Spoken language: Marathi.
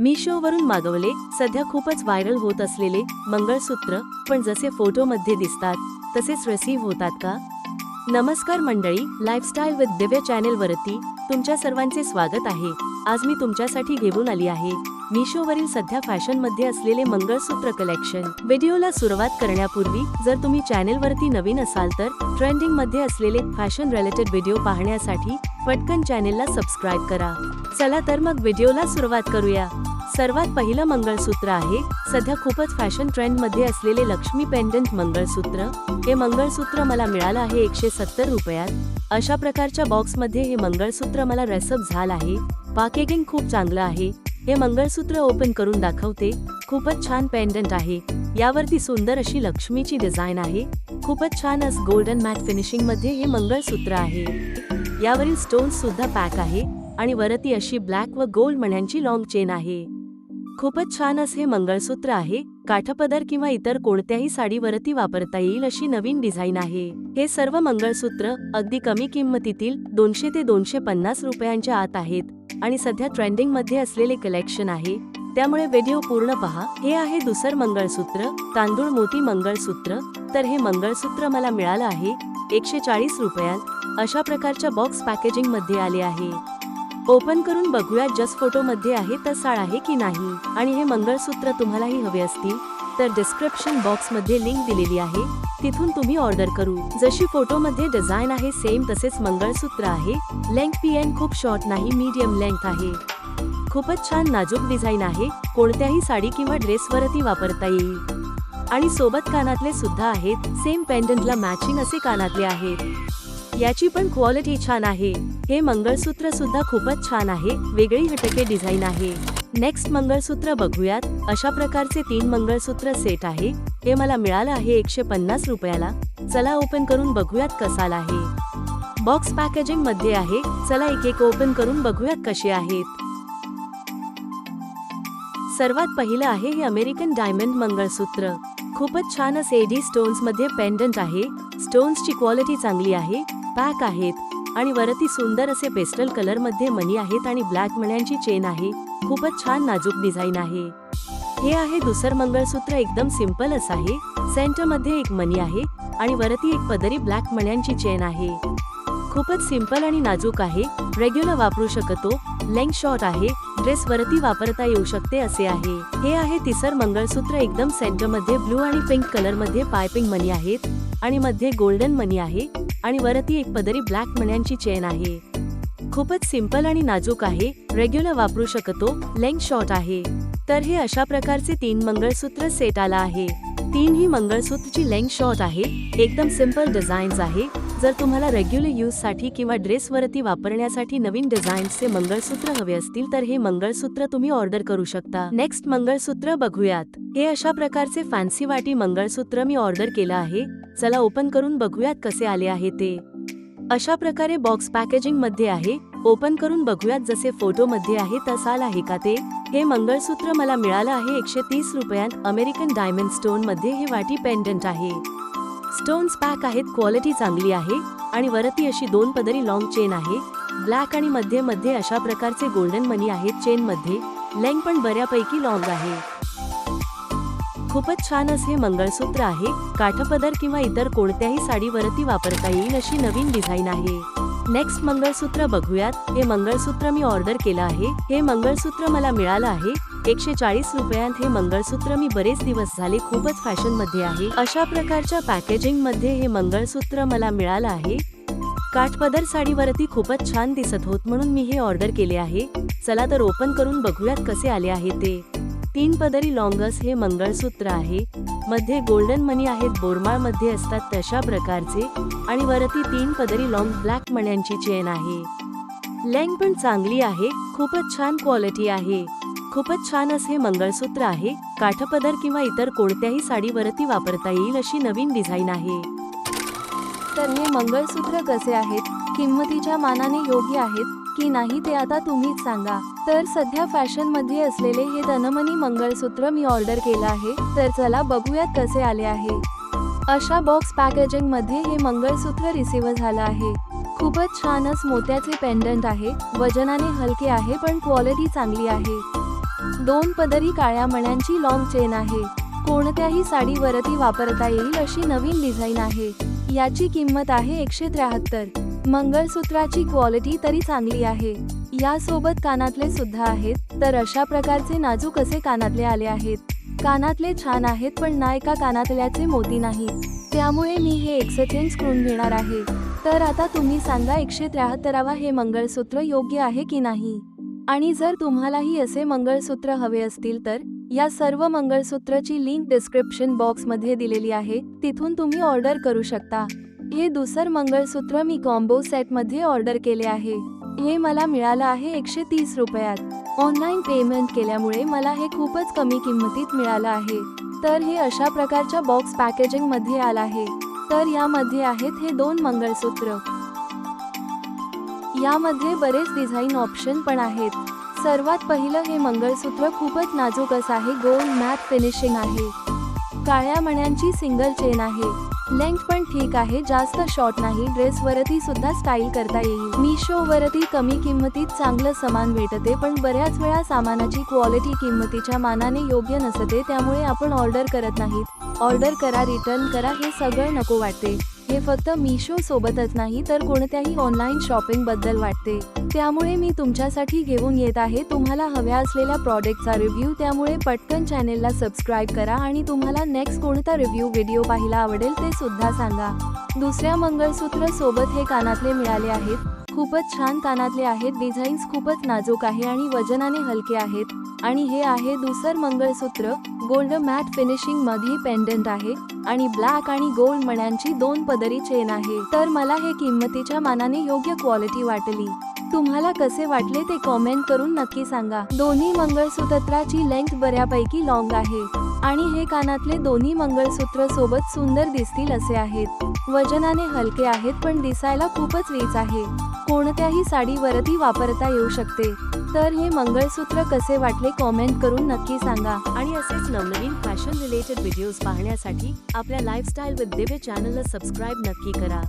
मिशोवरून मागवले सध्या खूपच व्हायरल होत असलेले मंगळसूत्र पण जसे फोटोमध्ये दिसतात तसेच रिसीव्ह होतात का? नमस्कार मंडळी लाईफस्टाईल विथ दिव्य चॅनेल वरती तुमच्या सर्वांचे स्वागत आहे. आज मी तुमच्यासाठी घेऊन आली आहे. मिशोवरील सध्या फॅशनमध्ये असलेले मंगळसूत्र कलेक्शन व्हिडिओला सुरुवात करण्यापूर्वी जर तुम्ही चॅनेलवरती नवीन असाल तर ट्रेंडिंगमध्ये असलेले फॅशन रिलेटेड व्हिडिओ पाहण्यासाठी पटकन चॅनेलला सबस्क्राईब करा. चला तर मग व्हिडिओला सुरुवात करूया. सर्वात पहिलं मंगळसूत्र आहे. सध्या खूपच फॅशन ट्रेंडमध्ये असलेले लक्ष्मी पेंडंट मंगळसूत्र. हे मंगळसूत्र मला मिळालं आहे एकशे सत्तर रुपयात. अशा प्रकारच्या बॉक्समध्ये हे मंगळसूत्र मला रेसअप झालं आहे. पॅकेजिंग खूप चांगलं आहे. हे मंगळसूत्र ओपन करून दाखवते. खूपच छान पेंडंट आहे. यावरती सुंदर अशी लक्ष्मीची डिझाईन आहे. खूपच छान असं गोल्डन मॅट फिनिशिंगमध्ये हे मंगळसूत्र आहे. यावरील स्टोन्स सुद्धा पॅक आहे. आणि वरती अशी ब्लॅक व गोल्ड मण्यांची लॉंग चेन आहे. खूपच छान असे मंगळसूत्र आहे काठपदर किंवा इतर कोणत्याही साडीवरती वापरता येईल अशी नवीन डिझाईन आहे. हे सर्व मंगळसूत्र अगदी कमी किंमतीतील दोनशे ते दोनशे पन्नास रुपयांच्या आत आहेत आणि सध्या ट्रेंडिंगमध्ये असलेले कलेक्शन आहे. त्यामुळे व्हिडिओ पूर्ण पहा. हे आहे दुसर मंगळसूत्र तांदूळ मोती मंगळसूत्र. तर हे मंगळसूत्र मला मिळालं आहे एकशे चाळीस रुपयात. अशा प्रकारच्या बॉक्स पॅकेजिंगमध्ये आले आहे. ओपन करून बघूया जस्ट फोटो मध्ये आहे तसाळ आहे की नाही. आणि हे मंगळसूत्र तुम्हालाही हवे असतील तर डिस्क्रिप्शन बॉक्समध्ये लिंक दिलेली आहे. तिथून तुम्ही ऑर्डर करू. जशी फोटो मध्ये डिझाईन आहे सेम तसेच मंगळसूत्र आहे. लेंथ पी एन खूप शॉर्ट नाही मीडियम लेंथ आहे. खूपच छान नाजूक डिझाईन आहे. कोणत्याही साडी किंवा ड्रेसवरती वापरता येईल. आणि सोबत कानातले सुद्धा आहेत. सेम पेंडंटला मॅचिंग असे कानातले आहेत. याची पण क्वालिटी छान आहे. हे मंगळसूत्र सुद्धा खूपच छान आहे. वेगळी हटके डिझाईन आहे. नेक्स्ट मंगळसूत्र बघूयात. अशा प्रकारचे तीन मंगळसूत्र सेट आहे. हे मला मिळालं आहे एकशे पन्नास रुपयाला. चला ओपन करून बघूयात कसाल आहे. बॉक्स पॅकेजिंगमध्ये आहे. चला एक एक ओपन करून बघूयात कसे आहेत. सर्वात पहिलं आहे हे अमेरिकन डायमंड मंगळसूत्र. खूपच छान असे एडी स्टोन्समध्ये पेंडंट आहे. स्टोन्सची क्वालिटी चांगली आहे. पॅक आहेत आणि वरती सुंदर असे पेस्टल कलरमध्ये मणी आहेत आणि ब्लॅक मण्यांची चेन आहे. खूपच छान नाजूक डिझाईन आहे. हे आहे दुसर मंगळसूत्र एकदम सिंपल असं आहे सेंटरमध्ये एक मणी आहे आणि वरती एक पदरी ब्लॅक मण्यांची चेन आहे. खूपच सिंपल आणि नाजूक आहे. रेग्युलर वापरू शकतो. लेंग शॉर्ट आहे. ड्रेस वरती वापरता येऊ शकते असे आहे. हे आहे तिसर मंगळसूत्र एकदम सेंटरमध्ये ब्लू आणि पिंक कलरमध्ये पायपिंग मनी आहेत. आणि मध्ये गोल्डन मनी आहे आणि वरती एक पदरी ब्लॅक मण्यांची चेन आहे. खूपच सिंपल आणि नाजूक आहे. रेग्युलर वापरू शकतो. लेंग शॉर्ट आहे. तर हे अशा प्रकारचे तीन मंगळसूत्र सेट आला आहे. तीन ही मंगळसूत्रची लेंग शॉर्ट आहे. एकदम सिंपल डिझाईन्स आहे. जर तुम्हाला रेग्युलर यूजसाठी किंवा ड्रेसवरती वापरण्यासाठी नवीन डिझाईन्सचे मंगळसूत्र हवे असतील तर हे मंगळसूत्र तुम्ही ऑर्डर करू शकता. नेक्स्ट मंगळसूत्र बघूयात. हे अशा प्रकारचे फॅन्सी वाटी मंगळसूत्र मी ऑर्डर केलं आहे. चला ओपन करून बघूयात कसे आले आहे ते. अशा प्रकारे बॉक्स पॅकेजिंगमध्ये आहे. ओपन करून बघूयात जसे फोटो मध्ये आहे तसाल आहे का ते. हे मंगळसूत्र मला मिळालं आहे एकशे तीस रुपयात. अमेरिकन डायमंड स्टोनमध्ये हे वाटी पेंडंट आहे. स्टोन्स पॅक आहेत क्वालिटी चांगली आहे आणि वरती अशी दोन पदरी लॉंग चेन आहे. ब्लॅक आणि मध्ये मध्ये अशा प्रकारचे गोल्डन मनी आहेत चेन मध्ये. लेंग पण बऱ्यापैकी लॉंग आहे. खूपच छान असे मंगळसूत्र आहे. काठपदर किंवा इतर कोणत्याही साडीवरती वापरता येईल अशी नवीन डिझाईन आहे. नेक्स्ट मंगळसूत्र बघूयात. हे मंगळसूत्र मी ऑर्डर केलं आहे. हे मंगळसूत्र मला मिळालं आहे. एकशे चाळीस रुपयांत हे मंगळसूत्र मी बरेच दिवस झाले खूपच फॅशनमध्ये आहे. अशा प्रकारच्या पॅकेजिंगमध्ये हे मंगळसूत्र मला मिळालं आहे. काठपदर साडीवरती खूपच छान दिसत होत म्हणून मी हे ऑर्डर केले आहे. चला तर ओपन करून बघूयात कसे आले आहे ते. तीन पदरी लॉंगस हे मंगळसूत्र आहे. मध्ये गोल्डन मनी आहेत बोरमाळमध्ये असतात तशा प्रकारचे. आणि वरती तीन पदरी लॉंग ब्लॅक मण्यांची चेन आहे. लेंग पण चांगली आहे खूपच छान क्वालिटी आहे. खूपच छान असे मंगळसूत्र आहे काठपदर किंवा इतर कोणत्याही साडीवरती वापरता येईल अशी नवीन डिझाईन आहे. तर हे मंगळसूत्र कसे आहेत किंमतीच्या मानाने योग्य आहेत की नाही ते आता तुम्हीच सांगा. तर सध्या फॅशनमध्ये असलेले हे धनमनी मंगळसूत्र मी ऑर्डर केलं आहे तर चला बघूयात कसे आले आहे. अशा बॉक्स पॅकेजिंगमध्ये हे मंगळसूत्र रिसिव्ह झालं आहे. खूपच छानच मोत्याचे पेंडंट आहे वजनाने हलके आहे पण क्वालिटी चांगली आहे. दोन पदरी काळ्या मण्यांची लॉंग चेन आहे. कोणत्याही साडीवरती वापरता येईल अशी नवीन डिझाईन आहे. याची किंमत आहे एकशे त्र्याहत्तर. मंगळसूत्राची क्वालिटी तरी चांगली आहे. यासोबत कानातले सुद्धा आहेत तर अशा प्रकारचे नाजूक असे कानातले आले आहेत. कानातले छान आहेत पण ना एका कानातल्याचे मोती नाही त्यामुळे मी हे एक्सचेंज करून घेणार आहे. तर आता तुम्ही सांगा एकशे त्र्याहत्तरावा हे मंगळसूत्र योग्य आहे की नाही? आणि जर तुम्हालाही असे मंगळसूत्र हवे असतील तर या सर्व मंगळसूत्रची लिंक डिस्क्रिप्शन बॉक्समध्ये दिलेली आहे तिथून तुम्ही ऑर्डर करू शकता. हे दुसर मंगळसूत्र मी कॉम्बो सेटमध्ये ऑर्डर केले आहे. हे मला मिळालं आहे एकशे तीस रुपयात. ऑनलाईन पेमेंट केल्यामुळे मला हे खूपच कमी किंमतीत मिळालं आहे. तर हे अशा प्रकारच्या बॉक्स पॅकेजिंगमध्ये आलं आहे. तर यामध्ये आहेत हे दोन मंगळसूत्र. यामध्ये बरेच डिझाईन ऑप्शन पण आहेत. सर्वात पहिलं हे मंगळसूत्र खूपच नाजूक असं आहे गोल्ड मॅट फिनिशिंग आहे. काळ्या मण्यांची सिंगल चेन आहे. लेंथ पण ठीक आहे जास्त शॉर्ट नाही ड्रेस वरती सुद्धा स्टाईल करता येईल. मिशो वरती कमी किंमतीत चांगलं सामान भेटते पण बऱ्याच वेळा सामानाची क्वालिटी किंमतीच्या मानाने योग्य नसते त्यामुळे आपण ऑर्डर करत नाहीत. ऑर्डर करा रिटर्न करा हे सगळं नको वाटते. हे फक्त मिशो सोबतच नाही तर कोणत्याही ऑनलाईन शॉपिंगबद्दल वाटते. त्यामुळे मी तुमच्यासाठी घेऊन येत आहे. तुम्हाला हव्या असलेल्या प्रॉडक्टचा रिव्ह्यू त्यामुळे पटकन चॅनेलला सबस्क्राईब करा आणि तुम्हाला नेक्स्ट कोणता रिव्ह्यू व्हिडिओ पाहायला आवडेल ते सुद्धा सांगा. दुसऱ्या मंगळसूत्र सोबत हे कानातले मिळाले आहेत. खूपच छान कानातले आहेत. डिझाईन्स खूपच नाजूक आहे आणि वजनाने हलके आहेत. आणि हे आहे दुसर मंगळसूत्र. गोल्ड मॅट फिनिशिंगमध्ये पेंडंट आहे. आणि ब्लॅक आणि गोल्ड मण्यांची दोन पदरी चेन आहे. तर मला हे किंमतीच्या मानाने योग्य क्वालिटी वाटली. तुम्हाला कसे वाटले ते कॉमेंट करून नक्की सांगा. दोन्ही मंगळसूत्राची लेंथ बऱ्यापैकी लॉंग आहे. आणि हे कानातले दोन्ही मंगळसूत्र सोबत सुंदर दिसतील असे आहेत. वजनाने हलके आहेत पण दिसायला खूपच रीच आहे. कोणत्याही साडीवरती वापरता येऊ शकते. तर हे मंगळसूत्र कसे वाटले कॉमेंट करून नक्की सांगा. आणि असेच नवनवीन फॅशन रिलेटेड व्हिडिओज पाहण्यासाठी आपल्या लाईफस्टाईल विथ दिव्य चॅनलला सबस्क्राईब नक्की करा.